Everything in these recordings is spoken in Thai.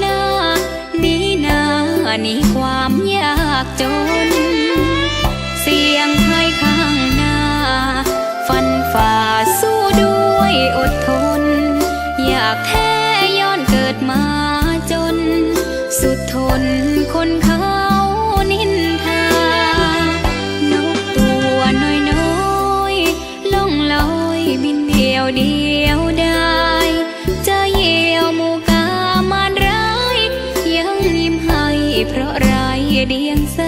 หน้านี้นานี่ความยากจน เสียงไทยข้างหน้า ฟันฝ่าสู้ด้วยอดทน อยากแท้ย้อนเกิดมาจน สุดทนคนเขานินทานกตัวน้อยน้อยๆล่องลอยบินเดียวเดียว ไ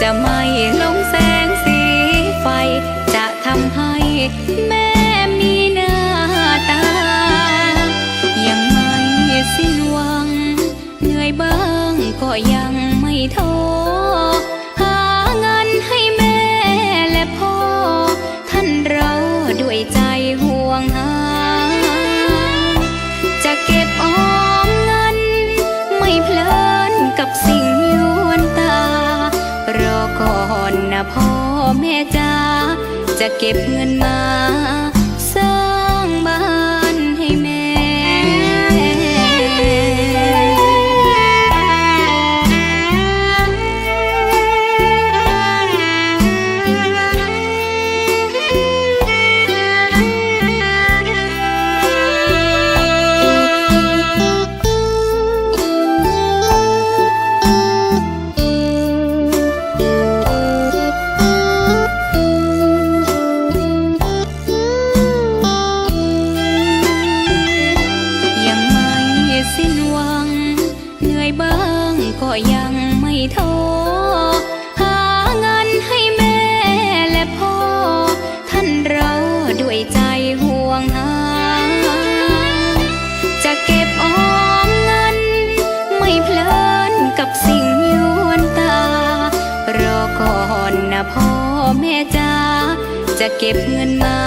จะไม่ลงแสงสีไฟจะทำให้ จะเก็บเงินมา ท้อหาเงินให้แม่และพ่อ ท่านรอด้วยใจห่วงหา จะเก็บออมเงิน ไม่เพลินกับสิ่งยวนตา รอก่อนนะพ่อแม่จ้าจะเก็บเงินมา